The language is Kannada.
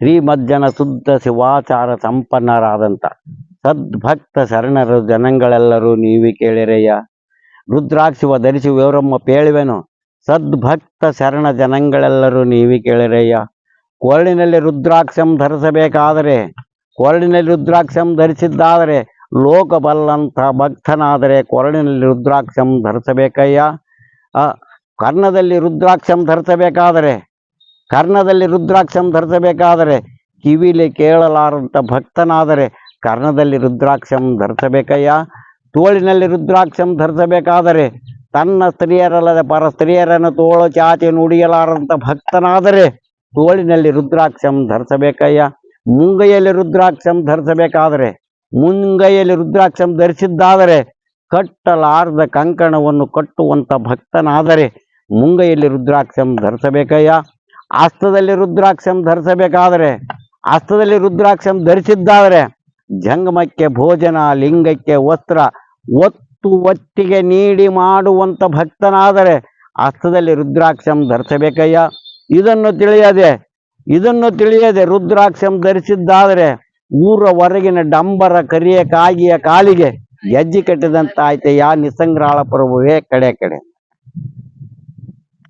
ಶ್ರೀಮಜ್ಜನ ಶುದ್ಧ ಶಿವಾಚಾರ ಸಂಪನ್ನರಾದಂಥ ಸದ್ಭಕ್ತ ಶರಣರು ಜನಗಳೆಲ್ಲರೂ ನೀವಿ ಕೇಳಿರಯ್ಯ ರುದ್ರಾಕ್ಷಿವ ಧರಿಸಿ ವಿವರಮ್ಮ ಪೇಳುವೆನು. ಸದ್ಭಕ್ತ ಶರಣ ಜನಗಳೆಲ್ಲರೂ ನೀವಿ ಕೇಳಿರಯ್ಯ ಕೊರಳಿನಲ್ಲಿ ರುದ್ರಾಕ್ಷಂ ಧರಿಸಬೇಕಾದರೆ, ಕೊರಳಿನಲ್ಲಿ ರುದ್ರಾಕ್ಷಂ ಧರಿಸಿದ್ದಾದರೆ ಲೋಕ ಬಲ್ಲಂಥ ಭಕ್ತನಾದರೆ ಕೊರಳಿನಲ್ಲಿ ರುದ್ರಾಕ್ಷಂ ಧರಿಸಬೇಕಯ್ಯ. ಕರ್ಣದಲ್ಲಿ ರುದ್ರಾಕ್ಷಂ ಧರಿಸಬೇಕಾದರೆ ಕರ್ಣದಲ್ಲಿ ರುದ್ರಾಕ್ಷಂ ಧರಿಸಬೇಕಾದರೆ ಕಿವಿಲಿ ಕೇಳಲಾರಂಥ ಭಕ್ತನಾದರೆ ಕರ್ಣದಲ್ಲಿ ರುದ್ರಾಕ್ಷಂ ಧರಿಸಬೇಕಯ್ಯ? ತೋಳಿನಲ್ಲಿ ರುದ್ರಾಕ್ಷಂ ಧರಿಸಬೇಕಾದರೆ ತನ್ನ ಸ್ತ್ರೀಯರಲ್ಲದೆ ಪರ ಸ್ತ್ರೀಯರನ್ನು ತೋಳು ಚಾಚೆ ನುಡಿಯಲಾರಂಥ ಭಕ್ತನಾದರೆ ತೋಳಿನಲ್ಲಿ ರುದ್ರಾಕ್ಷಂ ಧರಿಸಬೇಕಯ್ಯ? ಮುಂಗೈಯಲ್ಲಿ ರುದ್ರಾಕ್ಷಂ ಧರಿಸಬೇಕಾದರೆ ಮುಂಗೈಯಲ್ಲಿ ರುದ್ರಾಕ್ಷಂ ಧರಿಸಿದ್ದಾದರೆ ಕಟ್ಟಲಾರದ ಕಂಕಣವನ್ನು ಕಟ್ಟುವಂಥ ಭಕ್ತನಾದರೆ ಮುಂಗೈಯಲ್ಲಿ ರುದ್ರಾಕ್ಷಂ ಧರಿಸಬೇಕಯ್ಯ? ಹಸ್ತದಲ್ಲಿ ರುದ್ರಾಕ್ಷಂ ಧರಿಸಬೇಕಾದರೆ ಹಸ್ತದಲ್ಲಿ ರುದ್ರಾಕ್ಷಂ ಧರಿಸಿದ್ದಾದರೆ, ಜಂಗಮಕ್ಕೆ ಭೋಜನ, ಲಿಂಗಕ್ಕೆ ವಸ್ತ್ರ ಒತ್ತು ಒತ್ತಿಗೆ ನೀಡಿ ಮಾಡುವಂಥ ಭಕ್ತನಾದರೆ ಹಸ್ತದಲ್ಲಿ ರುದ್ರಾಕ್ಷಂ ಧರಿಸಬೇಕಯ್ಯ. ಇದನ್ನು ತಿಳಿಯದೆ ಇದನ್ನು ತಿಳಿಯದೆ ರುದ್ರಾಕ್ಷಂ ಧರಿಸಿದ್ದಾದರೆ ಊರ ಹೊರಗಿನ ಡಂಬರ, ಕರಿಯ, ಕಾಗಿಯ ಕಾಲಿಗೆ ಹೆಜ್ಜೆ ಕಟ್ಟಿದಂತಾಯ್ತೆ ಯಾ ನಿಸಂಗ್ರಾಳ ಪ್ರಭುವೇ ಕಡೆ ಕಡೆ.